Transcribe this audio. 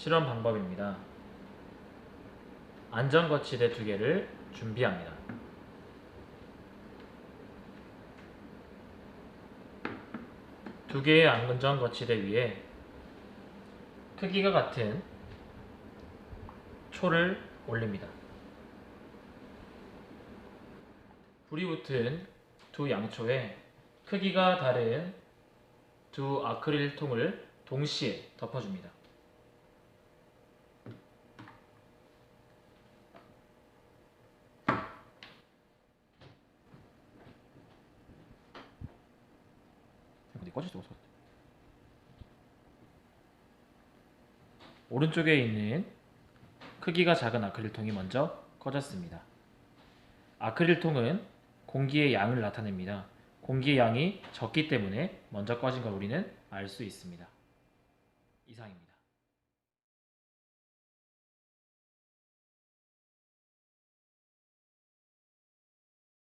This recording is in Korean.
실험 방법입니다. 안전거치대 두 개를 준비합니다. 두 개의 안전거치대 위에 크기가 같은 초를 올립니다. 불이 붙은 두 양초에 크기가 다른 두 아크릴 통을 동시에 덮어줍니다. 어디 수가 없어. 오른쪽에 있는 크기가 작은 아크릴통이 먼저 꺼졌습니다. 아크릴통은 공기의 양을 나타냅니다. 공기의 양이 적기 때문에 먼저 꺼진 걸 우리는 알 수 있습니다. 이상입니다.